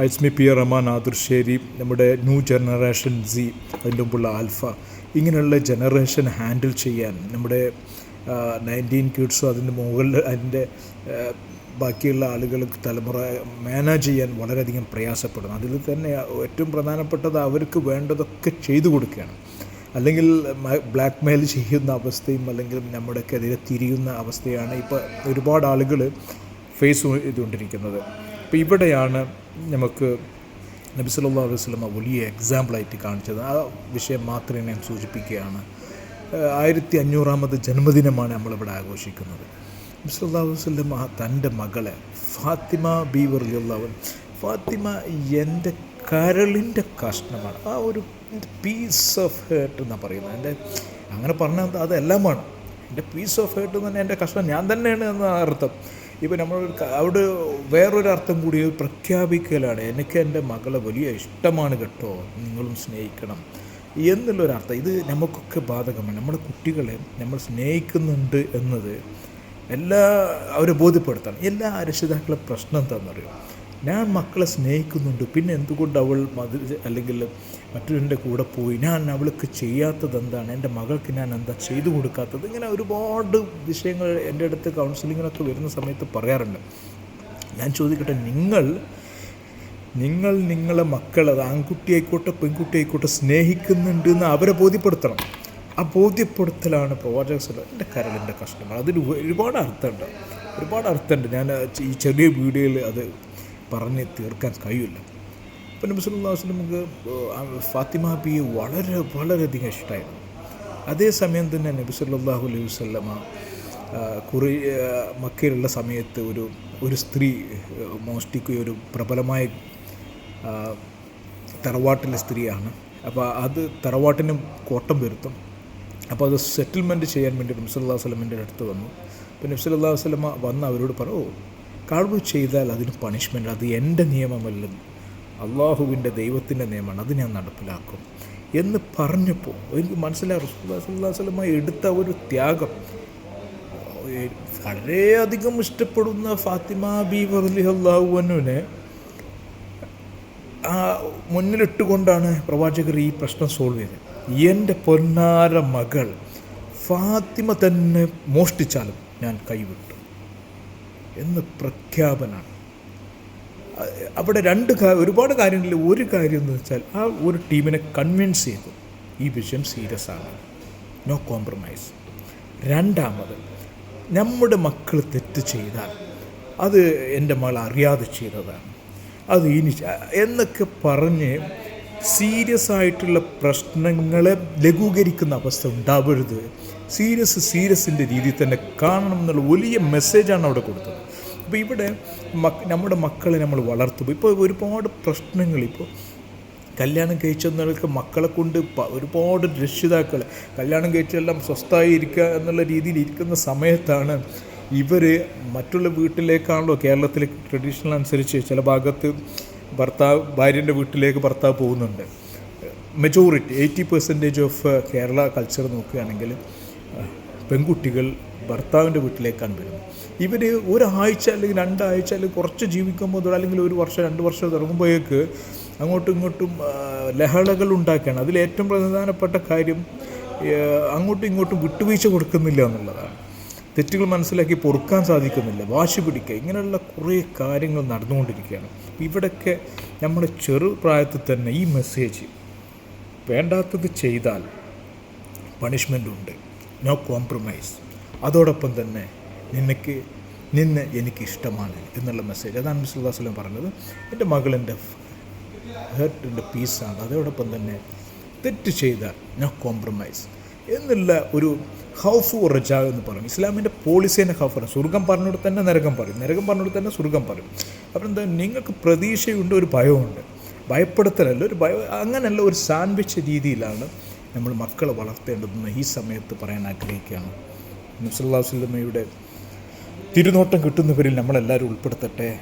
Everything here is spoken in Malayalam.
ഐസ്മി പി റഹ്മാൻ ആദുർശ്ശേരി നമ്മുടെ ന്യൂ ജനറേഷൻ സി അതിന്റെ മുമ്പുള്ള ആൽഫ. ഇങ്ങനെയുള്ള ജനറേഷൻ ഹാൻഡിൽ ചെയ്യാൻ നമ്മുടെ നയന്റീൻ കിഡ്സും അതിന്റെ മുകളിൽ അതിന്റെ ബാക്കിയുള്ള ആളുകൾക്ക് തലമുറ മാനേജ് ചെയ്യാൻ വളരെയധികം പ്രയാസപ്പെടുന്നു. അതിൽ തന്നെ ഏറ്റവും പ്രധാനപ്പെട്ടത് അവർക്ക് വേണ്ടതൊക്കെ ചെയ്തു കൊടുക്കുകയാണ്. അല്ലെങ്കിൽ ബ്ലാക്ക് മെയിൽ ചെയ്യുന്ന അവസ്ഥയും അല്ലെങ്കിൽ നമ്മുടെ കെതിരെ തിരിയുന്ന അവസ്ഥയാണ് ഇപ്പോൾ ഒരുപാട് ആളുകൾ ഫേസ് ചെയ്തുകൊണ്ടിരിക്കുന്നത്. അപ്പോൾ ഇവിടെയാണ് നമുക്ക് നബി വസ്ലമ വലിയ എക്സാമ്പിളായിട്ട് കാണിച്ചത്. ആ വിഷയം മാത്രമേ ഞാൻ സൂചിപ്പിക്കുകയാണ്. ആയിരത്തി അഞ്ഞൂറാമത് ജന്മദിനമാണ് നമ്മളിവിടെ ആഘോഷിക്കുന്നത്. നബി വസ്ലമ തന്റെ മകളെ ഫാത്തിമ ബി വർലിയുള്ളവൻ ഫാത്തിമ എന്റെ കരളിന്റെ കഷ്ണമാണ്. ആ ഒരു പീസ് ഓഫ് ഹേർട്ട് എന്നാണ് പറയുന്നത്. എന്റെ അങ്ങനെ പറഞ്ഞാൽ അതെല്ലാമാണ്. എന്റെ പീസ് ഓഫ് ഹേർട്ട് എന്ന് പറഞ്ഞാൽ എന്റെ കഷ്ണം ഞാൻ തന്നെയാണ് എന്ന അർത്ഥം. ഇപ്പം നമ്മൾ അവിടെ വേറൊരു അർത്ഥം കൂടി പ്രഖ്യാപിക്കലാണ്. എനിക്ക് എന്റെ മകളെ വലിയ ഇഷ്ടമാണ് കേട്ടോ. നിങ്ങളും സ്നേഹിക്കണം. എന്നുള്ളൊരർത്ഥം ഇത് നമുക്കൊക്കെ ബാധകമാണ്. നമ്മുടെ കുട്ടികളെ നമ്മൾ സ്നേഹിക്കുന്നുണ്ട് എന്നത് എല്ലാ അവരെ ബോധ്യപ്പെടുത്തണം. എല്ലാ രക്ഷിതാക്കളെ പ്രശ്നം എന്താണെന്നറിയോ? ഞാൻ മക്കളെ സ്നേഹിക്കുന്നുണ്ട്. പിന്നെ എന്തുകൊണ്ട് അവൾ മതി അല്ലെങ്കിൽ മറ്റൊരു കൂടെ പോയി? ഞാൻ അവൾക്ക് ചെയ്യാത്തത് എന്താണ്? എന്റെ മകൾക്ക് ഞാൻ എന്താ ചെയ്തു കൊടുക്കാത്തത്? ഇങ്ങനെ ഒരുപാട് വിഷയങ്ങൾ എന്റെ അടുത്ത് കൗൺസിലിങ്ങിനൊക്കെ വരുന്ന സമയത്ത് പറയാറുണ്ട്. ഞാൻ ചോദിക്കട്ടെ നിങ്ങൾ നിങ്ങൾ നിങ്ങളെ മക്കൾ അത് ആൺകുട്ടിയായിക്കോട്ടെ പെൺകുട്ടിയായിക്കോട്ടെ സ്നേഹിക്കുന്നുണ്ട് എന്ന് അവരെ ബോധ്യപ്പെടുത്തണം. ആ ബോധ്യപ്പെടുത്തലാണ് സ്വലം എന്റെ കരളിന്റെ കഷ്ടങ്ങൾ അതിന് ഒരുപാട് അർത്ഥമുണ്ട്. ഒരുപാട് അർത്ഥമുണ്ട്. ഞാൻ ഈ ചെറിയ വീഡിയോയിൽ അത് പറഞ്ഞ് തീർക്കാൻ കഴിയില്ല. അപ്പം നബി സല്ലല്ലാഹു അലൈഹി വസല്ലമക്ക് ഫാത്തിമ ബിയെ വളരെ വളരെയധികം ഇഷ്ടമായിരുന്നു അതേസമയം തന്നെ നബി സല്ലാഹു അലൈഹി വസല്ലമ കുറേ മക്കയിലുള്ള സമയത്ത് ഒരു ഒരു സ്ത്രീ മോഷ്ടിക്കുക ഒരു പ്രബലമായ തറവാട്ടിലെ സ്ത്രീയാണ്. അപ്പോൾ അത് തറവാട്ടിനും കോട്ടം വരുത്തും അപ്പോൾ അത് സെറ്റിൽമെന്റ് ചെയ്യാൻ വേണ്ടി നബ്സല്ലാ വസ്ലമിന്റെ അടുത്ത് വന്നു. അപ്പോൾ നബ്സല്ലാ വസ്ലമ വന്ന് അവരോട് പറഞ്ഞു "ഓ, കളവ് ചെയ്താൽ അതിന് പണിഷ്മെന്റ് അത് എന്റെ നിയമമല്ല അള്ളാഹുവിന്റെ ദൈവത്തിന്റെ നിയമമാണ്. അത് ഞാൻ നടപ്പിലാക്കും. എന്ന് പറഞ്ഞപ്പോൾ എനിക്ക് മനസ്സിലായി. റസൂല്ലാ സല്ലാ വസ്ലമ എടുത്ത ഒരു ത്യാഗം. വളരെയധികം ഇഷ്ടപ്പെടുന്ന ഫാത്തിമ ബി വർലി അള്ളാഹുവിനെ ആ മുന്നിലിട്ടുകൊണ്ടാണ് പ്രവാചകർ ഈ പ്രശ്നം സോൾവ് ചെയ്തത്. എന്റെ പൊന്നാര മകൾ ഫാത്തിമ തന്നെ മോഷ്ടിച്ചാലും ഞാൻ കൈവിട്ടു. എന്ന് പ്രഖ്യാപനമാണ് അവിടെ രണ്ട് ഒരുപാട് കാര്യങ്ങളിൽ ഒരു കാര്യം എന്ന് വെച്ചാൽ ആ ഒരു ടീമിനെ കൺവിൻസ് ചെയ്തു. ഈ വിഷയം സീരിയസ് ആണ്. നോ കോംപ്രമൈസ് രണ്ടാമത് നമ്മുടെ മക്കൾ തെറ്റ് ചെയ്താൽ അത് എന്റെ മകൾ അറിയാതെ ചെയ്തതാണ്. അത് ഇനി എന്നൊക്കെ പറഞ്ഞ് സീരിയസ് ആയിട്ടുള്ള പ്രശ്നങ്ങളെ ലഘൂകരിക്കുന്ന അവസ്ഥ ഉണ്ടാവരുത്. സീരിയസ് സീരിയസിന്റെ രീതിയിൽ തന്നെ കാണണം എന്നുള്ള വലിയ മെസ്സേജാണ് അവിടെ കൊടുത്തത്. അപ്പോൾ ഇവിടെ നമ്മുടെ മക്കളെ നമ്മൾ വളർത്തുമ്പോൾ ഇപ്പോൾ ഒരുപാട് പ്രശ്നങ്ങൾ ഇപ്പോൾ കല്യാണം കഴിച്ചവർക്ക് മക്കളെ കൊണ്ട് ഒരുപാട് രക്ഷിതാക്കൾ കല്യാണം കഴിച്ചെല്ലാം സ്വസ്ഥമായി ഇരിക്കുക എന്നുള്ള രീതിയിൽ ഇരിക്കുന്ന സമയത്താണ് ഇവർ മറ്റുള്ള വീട്ടിലേക്കാണല്ലോ കേരളത്തിലെ ട്രഡീഷണൽ അനുസരിച്ച് ചില ഭാഗത്ത് ഭർത്താവ് ഭാര്യന്റെ വീട്ടിലേക്ക് ഭർത്താവ് പോകുന്നുണ്ട്. Majority eighty percentage of Kerala culture നോക്കുകയാണെങ്കിൽ പെൺകുട്ടികൾ ഭർത്താവിന്റെ വീട്ടിലേക്കാണ് വരുന്നത് ഇവർ ഒരാഴ്ച അല്ലെങ്കിൽ രണ്ടാഴ്ച അല്ലെങ്കിൽ കുറച്ച് ജീവിക്കുമ്പോൾ അല്ലെങ്കിൽ ഒരു വർഷം രണ്ട് വർഷം തുടങ്ങുമ്പോഴേക്ക് അങ്ങോട്ടും ഇങ്ങോട്ടും ലഹളകൾ ഉണ്ടാക്കുകയാണ്. അതിൽ ഏറ്റവും പ്രധാനപ്പെട്ട കാര്യം അങ്ങോട്ടും ഇങ്ങോട്ടും വിട്ടുവീഴ്ച കൊടുക്കുന്നില്ല എന്നുള്ളതാണ്. തെറ്റുകൾ മനസ്സിലാക്കി പൊറുക്കാൻ സാധിക്കുന്നില്ല വാശി പിടിക്കുക ഇങ്ങനെയുള്ള കുറേ കാര്യങ്ങൾ നടന്നുകൊണ്ടിരിക്കുകയാണ്. ഇവിടെയൊക്കെ നമ്മുടെ ചെറുപ്രായത്തിൽ തന്നെ ഈ മെസ്സേജ് വേണ്ടാത്തത് ചെയ്താൽ പണിഷ്മെന്റ് ഉണ്ട്. നോ കോംപ്രമൈസ് അതോടൊപ്പം തന്നെ നിനക്ക് നിന്നെ എനിക്ക് ഇഷ്ടമാണ് എന്നുള്ള മെസ്സേജ് അതാണ് മിസ് വസ്ലം പറഞ്ഞത്. എന്റെ മകളിന്റെ ഹേർട്ടിന്റെ പീസാണ് അതോടൊപ്പം തന്നെ തെറ്റ് ചെയ്ത നോ കോംപ്രമൈസ് എന്നുള്ള ഒരു ഹൗഫു റജ എന്ന് പറയും. ഇസ്ലാമിന്റെ പോളിസീനെ ഹൗഫ് പറയും സ്വർഗം പറഞ്ഞോട് തന്നെ നരകം പറയും. നരകം പറഞ്ഞോട് തന്നെ സ്വർഗം പറയും. അപ്പം എന്താ നിങ്ങൾക്ക് പ്രതീക്ഷയുണ്ട് ഒരു ഭയമുണ്ട്. ഭയപ്പെടുത്തലല്ല ഒരു ഭയം അങ്ങനെയല്ല ഒരു സാൻഡ്വിച്ച് രീതിയിലാണ് നമ്മൾ മക്കളെ വളർത്തേണ്ടതെന്ന് ഈ സമയത്ത് പറയാൻ ആഗ്രഹിക്കുകയാണ്. നബ്സല്ലാ വസ്ലമയുടെ തിരുനോട്ടം കിട്ടുന്നവരിൽ നമ്മളെല്ലാവരും ഉൾപ്പെടുത്തട്ടെ.